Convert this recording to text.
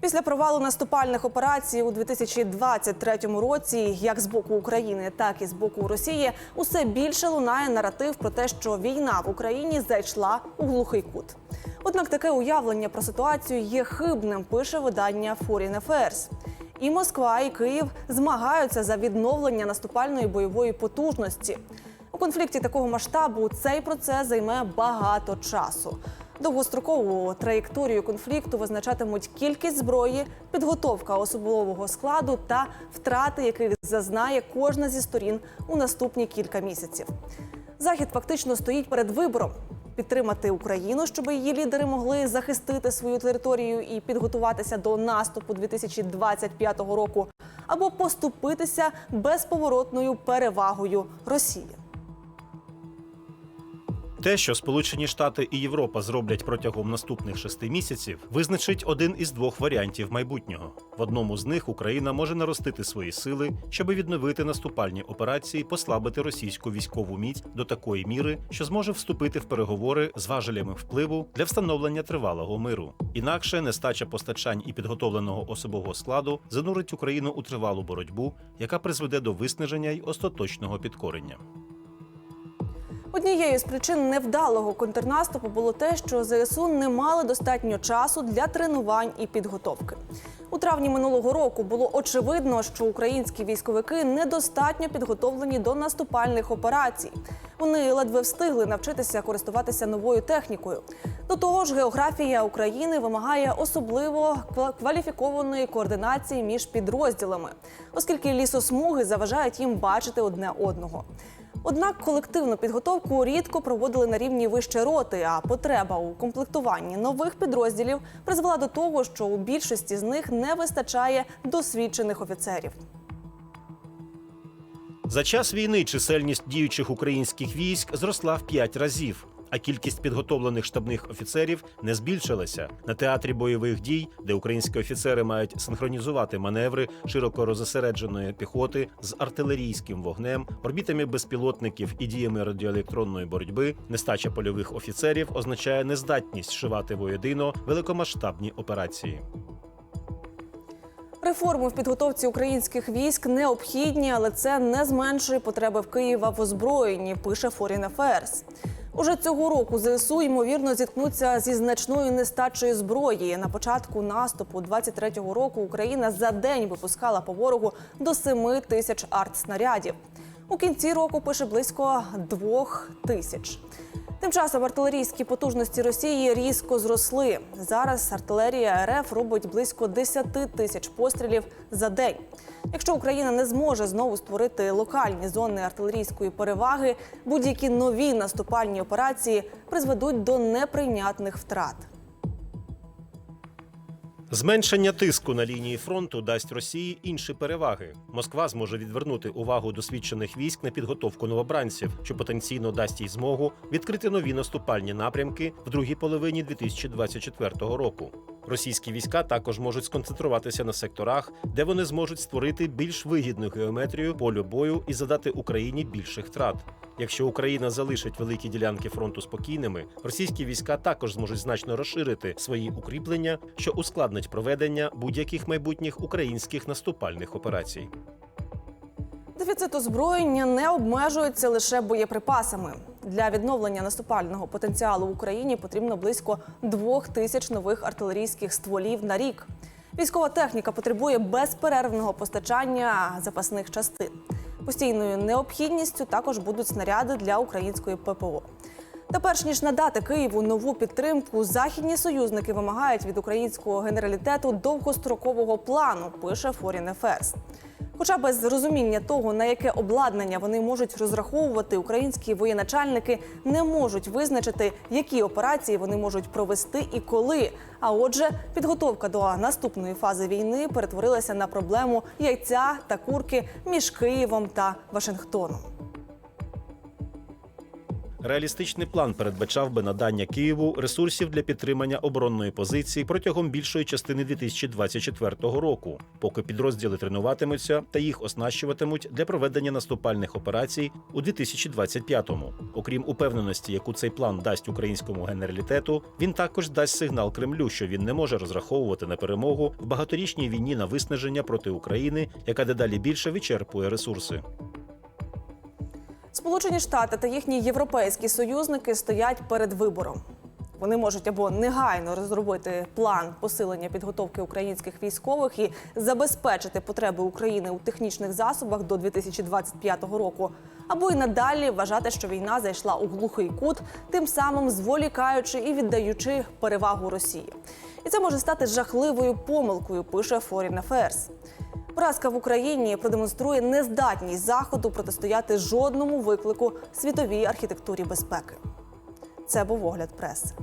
Після провалу наступальних операцій у 2023 році, як з боку України, так і з боку Росії, усе більше лунає наратив про те, що війна в Україні зайшла у глухий кут. Однак таке уявлення про ситуацію є хибним, пише видання Foreign Affairs. І Москва, і Київ змагаються за відновлення наступальної бойової потужності. У конфлікті такого масштабу цей процес займе багато часу. Довгострокову траєкторію конфлікту визначатимуть кількість зброї, підготовка особового складу та втрати, яких зазнає кожна зі сторін у наступні кілька місяців. Захід фактично стоїть перед вибором підтримати Україну, щоб її лідери могли захистити свою територію і підготуватися до наступу 2025 року, або поступитися безповоротною перевагою Росії. Те, що Сполучені Штати і Європа зроблять протягом наступних шести місяців, визначить один із двох варіантів майбутнього. В одному з них Україна може наростити свої сили, щоб відновити наступальні операції, послабити російську військову міць до такої міри, що зможе вступити в переговори з важелями впливу для встановлення тривалого миру. Інакше нестача постачань і підготовленого особового складу занурить Україну у тривалу боротьбу, яка призведе до виснаження й остаточного підкорення. Однією з причин невдалого контрнаступу було те, що ЗСУ не мали достатньо часу для тренувань і підготовки. У травні минулого року було очевидно, що українські військовики недостатньо підготовлені до наступальних операцій. Вони ледве встигли навчитися користуватися новою технікою. До того ж, географія України вимагає особливо ква- кваліфікованої координації між підрозділами, оскільки лісосмуги заважають їм бачити одне одного. Однак колективну підготовку рідко проводили на рівні вище роти, а потреба у комплектуванні нових підрозділів призвела до того, що у більшості з них не вистачає досвідчених офіцерів. За час війни чисельність діючих українських військ зросла в п'ять разів, а кількість підготовлених штабних офіцерів не збільшилася. На театрі бойових дій, де українські офіцери мають синхронізувати маневри широко розосередженої піхоти з артилерійським вогнем, орбітами безпілотників і діями радіоелектронної боротьби, нестача польових офіцерів означає нездатність шивати воєдино великомасштабні операції. Реформи в підготовці українських військ необхідні, але це не зменшує потреби в Києва в озброєнні, пише Foreign Affairs. Уже цього року ЗСУ ймовірно зіткнуться зі значною нестачею зброї. На початку наступу 23-го року Україна за день випускала по ворогу до 7 тисяч артснарядів. У кінці року пише близько двох тисяч. Тим часом артилерійські потужності Росії різко зросли. Зараз артилерія РФ робить близько 10 тисяч пострілів за день. Якщо Україна не зможе знову створити локальні зони артилерійської переваги, будь-які нові наступальні операції призведуть до неприйнятних втрат. Зменшення тиску на лінії фронту дасть Росії інші переваги. Москва зможе відвернути увагу досвідчених військ на підготовку новобранців, що потенційно дасть їй змогу відкрити нові наступальні напрямки в другій половині 2024 року. Російські війська також можуть сконцентруватися на секторах, де вони зможуть створити більш вигідну геометрію полю бою і задати Україні більших втрат. Якщо Україна залишить великі ділянки фронту спокійними, російські війська також зможуть значно розширити свої укріплення, що ускладнить проведення будь-яких майбутніх українських наступальних операцій. Дефіцит озброєння не обмежується лише боєприпасами. Для відновлення наступального потенціалу в Україні потрібно близько двох тисяч нових артилерійських стволів на рік. Військова техніка потребує безперервного постачання запасних частин. Постійною необхідністю також будуть снаряди для української ППО. Та перш ніж надати Києву нову підтримку, західні союзники вимагають від українського генералітету довгострокового плану, пише Foreign Affairs. Хоча без розуміння того, на яке обладнання вони можуть розраховувати, українські воєначальники не можуть визначити, які операції вони можуть провести і коли. А отже, підготовка до наступної фази війни перетворилася на проблему яйця та курки між Києвом та Вашингтоном. Реалістичний план передбачав би надання Києву ресурсів для підтримання оборонної позиції протягом більшої частини 2024 року, поки підрозділи тренуватимуться та їх оснащуватимуть для проведення наступальних операцій у 2025-му. Окрім упевненості, яку цей план дасть українському генералітету, він також дасть сигнал Кремлю, що він не може розраховувати на перемогу в багаторічній війні на виснаження проти України, яка дедалі більше вичерпує ресурси. Сполучені Штати та їхні європейські союзники стоять перед вибором. Вони можуть або негайно розробити план посилення підготовки українських військових і забезпечити потреби України у технічних засобах до 2025 року, або й надалі вважати, що війна зайшла у глухий кут, тим самим зволікаючи і віддаючи перевагу Росії. І це може стати жахливою помилкою, пише Foreign Affairs. Поразка в Україні продемонструє нездатність заходу протистояти жодному виклику світовій архітектурі безпеки. Це був огляд преси.